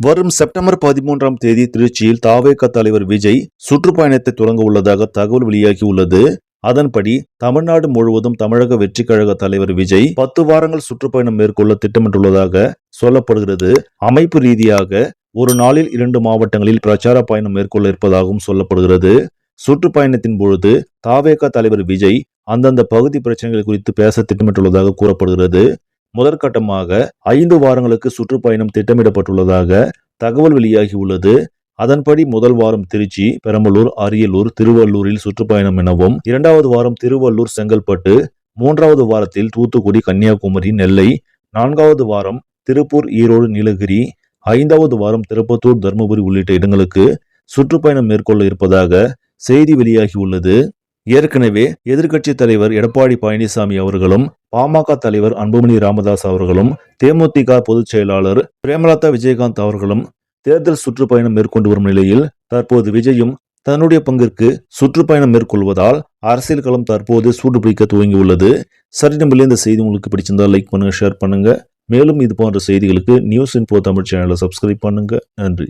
வரும் செப்டம்பர் பதிமூன்றாம் தேதி திருச்சியில் தாவேக தலைவர் விஜய் சுற்றுப்பயணத்தை தொடங்க உள்ளதாக தகவல் வெளியாகியுள்ளது அதன்படி தமிழ்நாடு முழுவதும் தமிழக வெற்றி கழக தலைவர் விஜய் பத்து வாரங்கள் சுற்றுப்பயணம் மேற்கொள்ள திட்டமிட்டுள்ளதாக சொல்லப்படுகிறது. அமைப்பு ரீதியாக ஒரு நாளில் இரண்டு மாவட்டங்களில் பிரச்சார பயணம் மேற்கொள்ள இருப்பதாகவும் சொல்லப்படுகிறது. சுற்றுப்பயணத்தின் பொழுது தாவேக தலைவர் விஜய் அந்தந்த பகுதி பிரச்சனைகள் குறித்து பேச திட்டமிட்டுள்ளதாக கூறப்படுகிறது. முதற்கட்டமாக ஐந்து வாரங்களுக்கு சுற்றுப்பயணம் திட்டமிடப்பட்டுள்ளதாக தகவல் வெளியாகி உள்ளது அதன்படி முதல் வாரம் திருச்சி பெரம்பலூர் அரியலூர் திருவள்ளூரில் சுற்றுப்பயணம் எனவும் இரண்டாவது வாரம் திருவள்ளூர் செங்கல்பட்டு மூன்றாவது வாரத்தில் தூத்துக்குடி கன்னியாகுமரி நெல்லை நான்காவது வாரம் திருப்பூர் ஈரோடு நீலகிரி ஐந்தாவது வாரம் திருப்பத்தூர் தருமபுரி உள்ளிட்ட இடங்களுக்கு சுற்றுப்பயணம் மேற்கொள்ள இருப்பதாக செய்தி வெளியாகி உள்ளது ஏற்கனவே எதிர்க்கட்சி தலைவர் எடப்பாடி பழனிசாமி அவர்களும் பாமக தலைவர் அன்புமணி ராமதாஸ் அவர்களும் தேமுதிக பொதுச் செயலாளர் பிரேமலதா விஜயகாந்த் அவர்களும் தேர்தல் சுற்றுப்பயணம் மேற்கொண்டு வரும் நிலையில் தற்போது விஜயும் தன்னுடைய பங்கிற்கு சுற்றுப்பயணம் மேற்கொள்வதால் அரசியல் களம் தற்போது சூடுபிடிக்க துவங்கியுள்ளது. சரி நம்மளே இந்த செய்தி உங்களுக்கு பிடிச்சிருந்தா லைக் பண்ணுங்க ஷேர் பண்ணுங்க. மேலும் இது போன்ற செய்திகளுக்கு நியூஸ் இன்போ தமிழ் சேனலை சப்ஸ்கிரைப் பண்ணுங்க. நன்றி.